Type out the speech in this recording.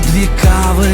дві кави,